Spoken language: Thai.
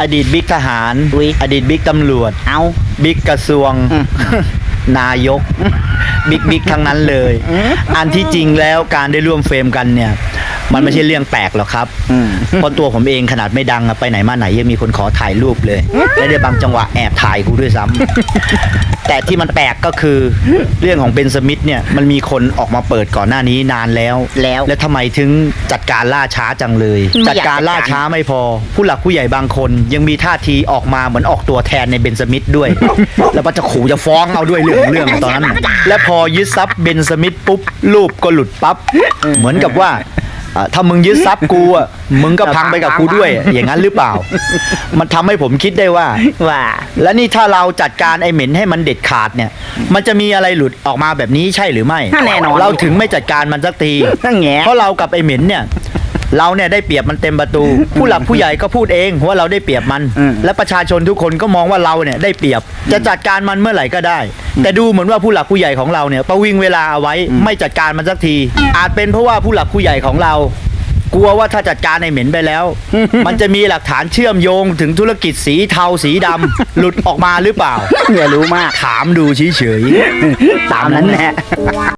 อดีตบิ๊กทหาร อุ๊ย อดีตบิ๊กตำรวจ เอา บิ๊กกระทรวง อืม นายก บิ๊กบิ๊กทั้งนั้นเลย อันที่จริงแล้วการได้ร่วมเฟรมกันเนี่ย มันไม่ใช่เรื่องแปลกหรอกครับอืมเพราะตัวผมเองขนาดไม่ดังอะไปไหนมาไหนยังมีคนขอถ่ายรูปเลยและในบางจังหวะแอบถ่ายกูด้วยซ้ำ แต่ที่มันแปลกก็คือเรื่องของเบนสมิธเนี่ยมันมีคนออกมาเปิดก่อนหน้านี้นานแล้วแล้วแล้วทำไมถึงจัดการล่าช้าจังเลย ไม่จัดอยากการล่าจัดการช้าไม่พอ ผู้หลักผู้ใหญ่บางคน ยังมีท่าทีออกมาเหมือนออกตัวแทนในเบนสมิธด้วย แล้วก็จะขู่จะฟ้องเอาด้วยเรื่องของเรื่องตอนนั้น และพอยึดทรัพย์เบนสมิธปุ๊บรูปก็หลุดปั๊บเหมือนกับว่า อะถ้ามึงยึดทรัพย์กูอะมึงก็พังไปกับกูด้วย อย่างนั้นหรือเปล่า มันทำให้ผมคิดได้ว่า ว่า และนี่ถ้าเราจัดการไอ้เหม็นให้มันเด็ดขาดเนี่ย มันจะมีอะไรหลุดออกมาแบบนี้ใช่หรือไม่ แน่นอน เราถึงไม่จัดการมันสักที นั่นแงเพราะเรากับไอ้เหม็นเนี่ย เราเนี่ยได้เปรียบมันเต็มประตู ผู้หลักผู้ใหญ่ก็พูดเองว่าเราได้เปรียบมัน อืม และประชาชนทุกคนก็มองว่าเราเนี่ยได้เปรียบ จะจัดการมันเมื่อไหร่ก็ได้ แต่ดูเหมือนว่าผู้หลักผู้ใหญ่ของเราเนี่ยประวิงเวลาเอาไว้ไม่จัดการมันสักที อาจเป็นเพราะว่าผู้หลักผู้ใหญ่ของเรา กลัวว่าถ้าจัดการไอ้เหม็นไปแล้ว มันจะมีหลักฐานเชื่อมโยงถึงธุรกิจสีเทาสีดำ หลุดออกมาหรือเปล่า อย่ารู้มาก ถามดูเฉยๆ ตามนั้นแหละ